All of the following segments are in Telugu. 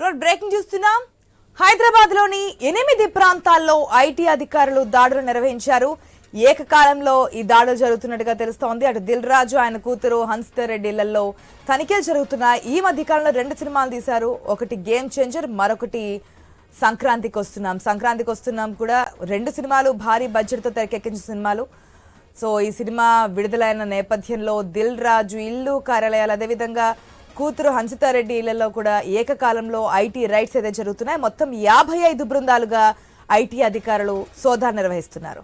రోడ్ బ్రేకింగ్ చూస్తున్నాం. హైదరాబాద్లోని ఎనిమిది ప్రాంతాల్లో ఐటీ అధికారులు దాడులు నిర్వహించారు. ఏకకాలంలో ఈ దాడులు జరుగుతున్నట్టుగా తెలుస్తోంది. అటు దిల్ రాజు ఆయన కూతురు హన్సితర్ రెడ్డి ఇళ్ళలో తనిఖీలు జరుగుతున్నాయి. ఈ మధ్య కాలంలో రెండు సినిమాలు తీశారు. ఒకటి గేమ్ చేంజర్ మరొకటి సంక్రాంతికి వస్తున్నాం. సంక్రాంతికి వస్తున్నాం కూడా రెండు సినిమాలు భారీ బడ్జెట్తో తెరకెక్కించిన సినిమాలు. సో ఈ సినిమా విడుదలైన నేపథ్యంలో దిల్ రాజు ఇల్లు కార్యాలయాలు అదేవిధంగా కూతురు హన్సితారెడ్డి ఇళ్ళలో కూడా ఏకకాలంలో ఐటీ రైట్స్ అయితే జరుగుతున్నాయి. మొత్తం యాభై ఐదు బృందాలుగా ఐటీ అధికారులు సోదా నిర్వహిస్తున్నారు.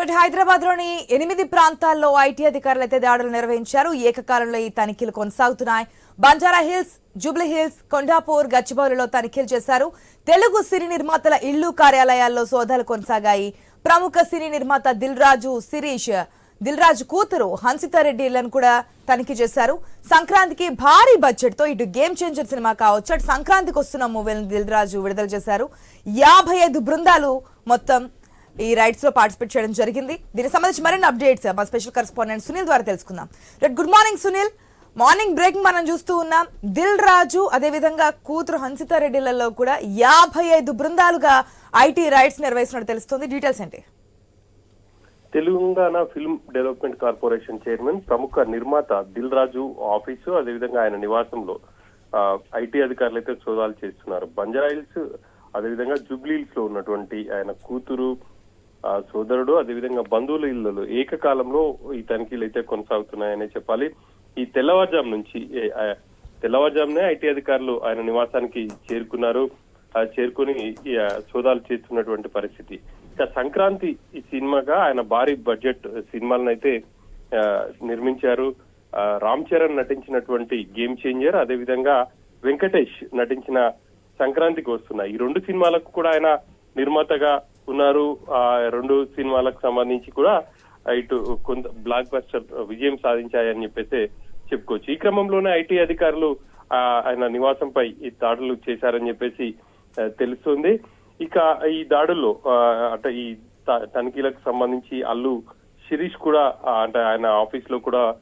రోడ్ హైదరాబాద్లోని ఎనిమిది ప్రాంతాల్లో ఐటీ అధికారులు అయితే దాడులు నిర్వహించారు. ఏకకాలంలో ఈ తనిఖీలు కొనసాగుతున్నాయి. Banjara Hills Jubilee Hills Kondapur గచ్చిబౌలిలో తనిఖీలు చేశారు. తెలుగు సినీ నిర్మాతల ఇళ్ళు కార్యాలయాల్లో సోదాలు కొనసాగాయి. ప్రముఖ సినీ నిర్మాత దిల్ రాజు శిరీష్ దిల్ రాజు కూతురు హన్సితారెడ్డి ఇళ్ళను కూడా తనిఖీ చేశారు. సంక్రాంతికి భారీ బడ్జెట్తో ఇటు గేమ్ చేంజర్ సినిమా కావచ్చు. అటు సంక్రాంతికి వస్తున్న మూవీలను దిల్ రాజు విడుదల చేశారు. యాభై ఐదు బృందాలు మొత్తం ఈ రైడ్స్లో పార్టిసిపేట్ చేయడం జరిగింది. దీనికి సంబంధించి మరిన్ని అప్డేట్స్ మా స్పెషల్ కరెస్పాండెంట్ సునీల్ ద్వారా తెలుసుకుందాం. Right good morning Sunil. Morning breaking మనం చూస్తూ ఉన్నాం. దిల్ రాజు అదేవిధంగా కూతురు హన్సితారెడ్డిలలో కూడా యాభై ఐదు బృందాలుగా ఐటీ రైడ్స్ నిర్వహిస్తున్నట్టు తెలుస్తుంది. డీటెయిల్స్ ఏంటి? Telangana film development corporation chairman ప్రముఖ నిర్మాత దిల్ రాజు ఆఫీసు అదేవిధంగా ఆయన నివాసంలో ఐటీ అధికారులు అయితే సోదాలు చేస్తున్నారు. బంజారా హిల్స్ అదేవిధంగా జూబ్లీ హిల్స్లో ఉన్నటువంటి ఆయన కూతురు సోదరుడు అదేవిధంగా బంధువుల ఇళ్ళలో ఏకకాలంలో ఈ తనిఖీలు అయితే కొనసాగుతున్నాయనే చెప్పాలి. ఈ తెల్లవారుజాము నుంచి తెల్లవారుజామునే ఐటీ అధికారులు ఆయన నివాసానికి చేరుకున్నారు. ఆ, చేరుకుని సోదాలు చేస్తున్నటువంటి పరిస్థితి. ఇక సంక్రాంతి ఈ సినిమాగా ఆయన భారీ బడ్జెట్ సినిమాలను అయితే నిర్మించారు. రామ్ చరణ్ నటించినటువంటి గేమ్ చేంజర్ అదేవిధంగా వెంకటేష్ నటించిన సంక్రాంతికి వస్తున్నాయి. ఈ రెండు సినిమాలకు కూడా ఆయన నిర్మాతగా ఉన్నారు ఆ రెండు సినిమాలకు సంబంధించి కూడా ఇటు కొంత బ్లాక్ బస్టర్ విజయం సాధించాయని చెప్పేసి చెప్పుకోవచ్చు. ఈ క్రమంలోనే ఐటీ అధికారులు ఆయన నివాసంపై ఈ దాడులు చేశారని చెప్పేసి తెలుస్తుంది. ఇక ఈ దాడుల్లో అంటే ఈ త- తనిఖీలకు సంబంధించి అల్లు శిరీష్ కూడా అంటే ఆయన ఆఫీస్లో కూడా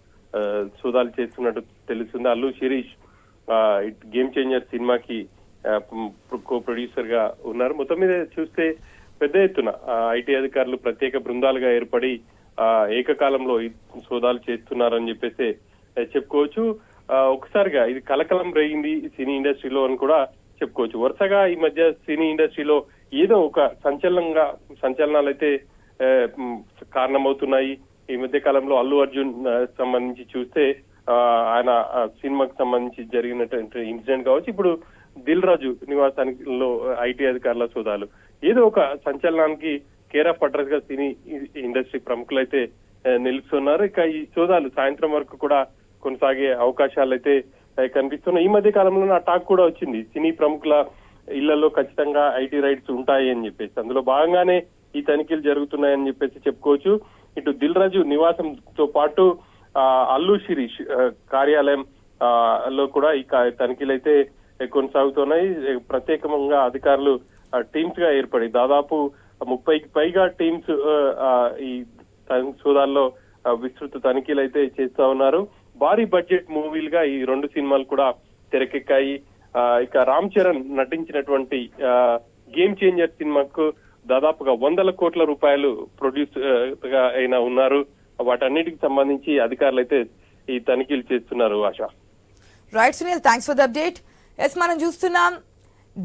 సోదాలు చేస్తున్నట్టు తెలుస్తుంది. Allu Sirish it Game Changer సినిమాకి కో ప్రొడ్యూసర్గా ఉన్నారు. మొత్తం మీద చూస్తే పెద్ద ఎత్తున ఐటీ అధికారులు ప్రత్యేక బృందాలుగా ఏర్పడి ఆ, ఏకకాలంలో ఈ సోదాలు చేస్తున్నారని చెప్పేసి చెప్పుకోవచ్చు. ఆ, ఒకసారిగా ఇది కలకలం రేగింది సినీ ఇండస్ట్రీలో అని కూడా చెప్పుకోవచ్చు. వరుసగా ఈ మధ్య సినీ ఇండస్ట్రీలో ఏదో ఒక సంచలనంగా సంచలనాలు అయితే కారణమవుతున్నాయి. ఈ మధ్య కాలంలో అల్లు అర్జున్ సంబంధించి చూస్తే ఆ, ఆయన సినిమాకు సినిమాకి సంబంధించి జరిగినటువంటి ఇన్సిడెంట్ కావచ్చు. ఇప్పుడు దిల్ రాజు నివాసానికి ఐటీ అధికారుల సోదాలు. ఏదో ఒక సంచలనానికి కేర్ ఆఫ్ అడ్రస్గా సినీ ఇండస్ట్రీ ప్రముఖులు అయితే నిలుస్తున్నారు. ఇక ఈ సోదాలు సాయంత్రం వరకు కూడా కొనసాగే అవకాశాలు అయితే కనిపిస్తున్నాయి. ఈ మధ్య కాలంలో ఆ టాక్ కూడా వచ్చింది. సినీ ప్రముఖుల ఇళ్ళలో ఖచ్చితంగా ఐటీ రైట్స్ ఉంటాయి అని చెప్పేసి. అందులో భాగంగానే ఈ తనిఖీలు జరుగుతున్నాయని చెప్పేసి చెప్పుకోవచ్చు. ఇటు దిల్ రాజు నివాసంతో పాటు అల్లు శిరీష్ కార్యాలయం లో కూడా ఈ తనిఖీలు అయితే కొనసాగుతున్నాయి. ప్రత్యేకంగా అధికారులు టీమ్స్గా ఏర్పడి దాదాపు ముప్పైకి పైగా టీమ్స్ ఈ సూదాల్లో సోదాల్లో విస్తృత తనిఖీలు అయితే చేస్తా ఉన్నారు. భారీ బడ్జెట్ మూవీలుగా ఈ రెండు సినిమాలు కూడా తెరకెక్కాయి. ఆ, ఇక రామ్ చరణ్ నటించినటువంటి గేమ్ చేంజర్ సినిమాకు దాదాపుగా వందల కోట్ల రూపాయలు ప్రొడ్యూస్గా అయినా ఉన్నారు. వాటన్నిటికి సంబంధించి అధికారులు అయితే ఈ తనిఖీలు చేస్తున్నారు ఆశ. Right Sunil thanks for the update yes మనం చూస్తున్నాం.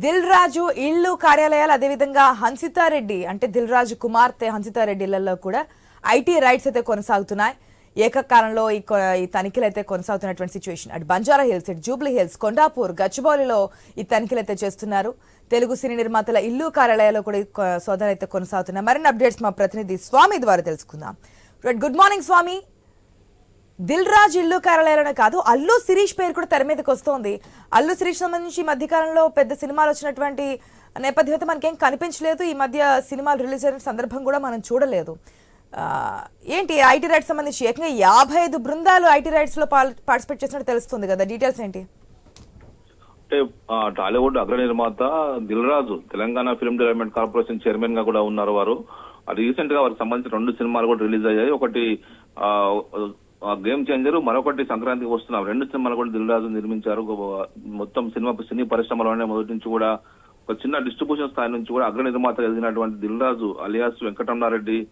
దిల్ రాజు ఇళ్ళు కార్యాలయాలు అదేవిధంగా హన్సితారెడ్డి అంటే దిల్ రాజు కుమార్తె హన్సితారెడ్డి ఇళ్ళలో కూడా ఐటీ రైట్స్ అయితే కొనసాగుతున్నాయి. ఏకకాలంలో ఈ ఈ తనిఖీలు అయితే కొనసాగుతున్నటువంటి సిచ్యువేషన్ అటు బంజారా హిల్స్ ఇటు జూబ్లీ హిల్స్ కొండాపూర్ గచ్చిబౌలిలో ఈ తనిఖీలు అయితే చేస్తున్నారు. తెలుగు సినీ నిర్మాతల ఇల్లు కార్యాలయాల్లో కూడా ఈ సోదాలు అయితే కొనసాగుతున్నాయి. మరిన్ని అప్డేట్స్ మా ప్రతినిధి స్వామి ద్వారా తెలుసుకుందాం. Good morning Swamy. Dil Raj ఇల్లు కార్యాలయాలనే కాదు అల్లు శిరీష్ పేరు కూడా తెర మీదకి వస్తోంది. అల్లు శిరీష్ సంబంధించి మధ్యకాలంలో మధ్య కాలంలో పెద్ద సినిమాలు వచ్చినటువంటి నేపథ్యం అయితే మనకేం కనిపించలేదు. ఈ మధ్య సినిమాలు రిలీజ్ అయిన సందర్భం కూడా మనం చూడలేదు. ఏంటి ఐటీ రైట్స్ సంబంధించి ఏకంగా యాభై ఐదు బృందాలు ఐటీ రైట్స్లో పార్టిసిపేట్ చేసినట్టు తెలుస్తుంది కదా. డీటెయిల్స్ ఏంటి? అంటే టాలీవుడ్ అగ్ర నిర్మాత Dil Raju Telangana film development corporation చైర్మన్గా కూడా ఉన్నారు వారు. రీసెంట్గా వారికి సంబంధించిన రెండు సినిమాలు కూడా రిలీజ్ అయ్యాయి. ఒకటి గేమ్ చేంజర్ మరొకటి సంక్రాంతికి వస్తున్నాం. రెండు సినిమాలు కూడా దిల్ రాజు నిర్మించారు ఒక- మొత్తం సినిమా సినీ పరిశ్రమలోనే మొదటి నుంచి కూడా ఒక చిన్న డిస్ట్రిబ్యూషన్ స్థాయి నుంచి కూడా అగ్ర నిర్మాత ఎదిగినటువంటి దిల్ రాజు అలియాస్ వెంకటరమణారెడ్డి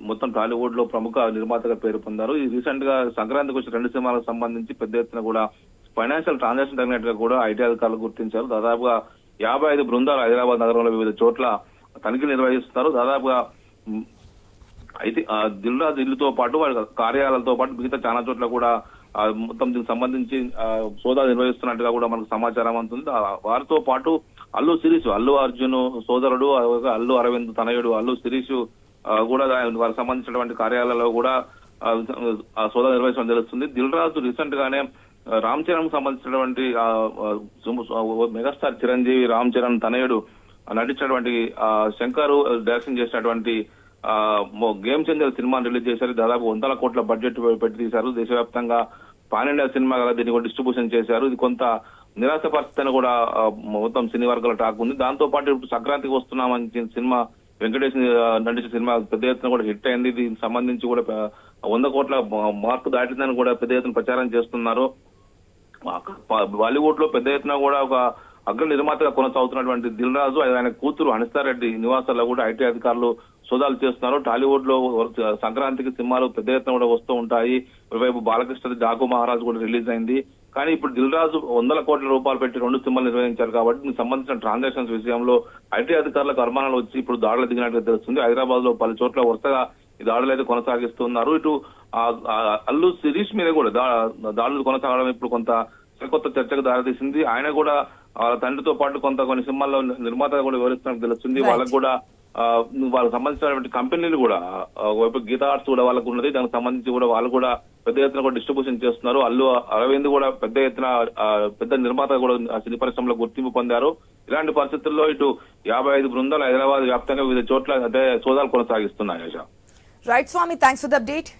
మొత్తం టాలీవుడ్లో ప్రముఖ నిర్మాతగా పేరు పొందారు. ఈ రీసెంట్గా సంక్రాంతికి వచ్చిన రెండు సినిమాలకు సంబంధించి పెద్ద ఎత్తున కూడా ఫైనాన్షియల్ ట్రాన్సాక్షన్ తగినట్టుగా కూడా ఐటీ అధికారులు గుర్తించారు. దాదాపుగా యాభై ఐదు బృందాలు హైదరాబాద్ నగరంలో వివిధ చోట్ల తనిఖీ నిర్వహిస్తున్నారు. దాదాపుగా అయితే ఆ, దిల్ రాజు ఇల్లుతో పాటు వాళ్ళ కార్యాలయాలతో పాటు మిగతా చాలా చోట్ల కూడా మొత్తం దీనికి సంబంధించి సోదా నిర్వహిస్తున్నట్టుగా కూడా మనకు సమాచారం అందుతుంది. వారితో పాటు అల్లు శిరీష్ అల్లు అర్జున్ సోదరుడు అల్లు అరవింద్ తనయుడు అల్లు శిరీష్ ఆ, కూడా వారికి సంబంధించినటువంటి కార్యాలయాల్లో కూడా సోదా నిర్వహించడం తెలుస్తుంది దిల్ రాజు రీసెంట్ గానే రామ్ చరణ్కు సంబంధించినటువంటి మెగాస్టార్ చిరంజీవి రామ్ చరణ్ తనయుడు నటించినటువంటి ఆ, శంకర్ డైరెక్షన్ చేసినటువంటి గేమ్ చేంజర్ సినిమాని రిలీజ్ చేశారు. దాదాపు వందల కోట్ల బడ్జెట్ పెట్టి తీశారు. దేశవ్యాప్తంగా పాన్ ఇండియా సినిమా కదా దీన్ని కూడా డిస్ట్రిబ్యూషన్ చేశారు. ఇది కొంత నిరాశ పరిస్థితి కూడా మొత్తం సినీ వర్గాల టాక్ ఉంది. దాంతో పాటు ఇప్పుడు సంక్రాంతికి వస్తున్నామని సినిమా వెంకటేష్ నటించిన సినిమా పెద్ద ఎత్తున కూడా హిట్ అయింది. దీనికి సంబంధించి కూడా వంద కోట్ల మార్కు దాటిందని కూడా పెద్ద ఎత్తున ప్రచారం చేస్తున్నారు. బాలీవుడ్లో పెద్ద ఎత్తున కూడా ఒక అగ్ర నిర్మాతగా కొనసాగుతున్నటువంటి దిల్ రాజు ఆయన కూతురు హనిస్తారెడ్డి నివాసాల్లో కూడా ఐటీ అధికారులు సోదాలు చేస్తున్నారు. టాలీవుడ్లో సంక్రాంతికి సినిమాలు పెద్ద ఎత్తున కూడా వస్తూ ఉంటాయి. ఒకవైపు బాలకృష్ణ డాకు మహారాజ్ కూడా రిలీజ్ అయింది. కానీ ఇప్పుడు దిల్ రాజు వందల కోట్ల రూపాయలు పెట్టి రెండు సినిమాలు నిర్వహించారు కాబట్టి దీనికి సంబంధించిన ట్రాన్సాక్షన్స్ విషయంలో ఐటీ అధికారులకు అనుమానాలు వచ్చి ఇప్పుడు దాడులు దిగినట్లు తెలుస్తుంది. హైదరాబాద్లో పలు చోట్ల వరుసగా ఈ దాడులు అయితే కొనసాగిస్తున్నారు. ఇటు ఆ, అల్లు శిరీష్ మీద కూడా దాడులు కొనసాగడం ఇప్పుడు కొంత సరికొత్త చర్చకు దారితీసింది. ఆయన కూడా ఆ, తండ్రితో పాటు కొంత కొన్ని సినిమాల్లో నిర్మాతగా కూడా వివరిస్తున్నట్టు తెలుస్తుంది. వాళ్ళకు కూడా వాళ్ళకి సంబంధించినటువంటి కంపెనీలు కూడా ఒకవైపు గీతా ఆర్ట్స్ కూడా వాళ్ళకు ఉన్నది. దానికి సంబంధించి కూడా వాళ్ళు కూడా పెద్ద ఎత్తున కూడా డిస్ట్రిబ్యూషన్ చేస్తున్నారు. అల్లు అరవింద్ కూడా పెద్ద ఎత్తున పెద్ద నిర్మాత కూడా సినీ పరిశ్రమలో గుర్తింపు పొందారు. ఇలాంటి పరిస్థితుల్లో ఇటు యాభై ఐదు బృందాలు హైదరాబాద్ వ్యాప్తంగా వివిధ చోట్ల అంటే సోదాలు కొనసాగిస్తున్నాయి right Swamy thanks for the update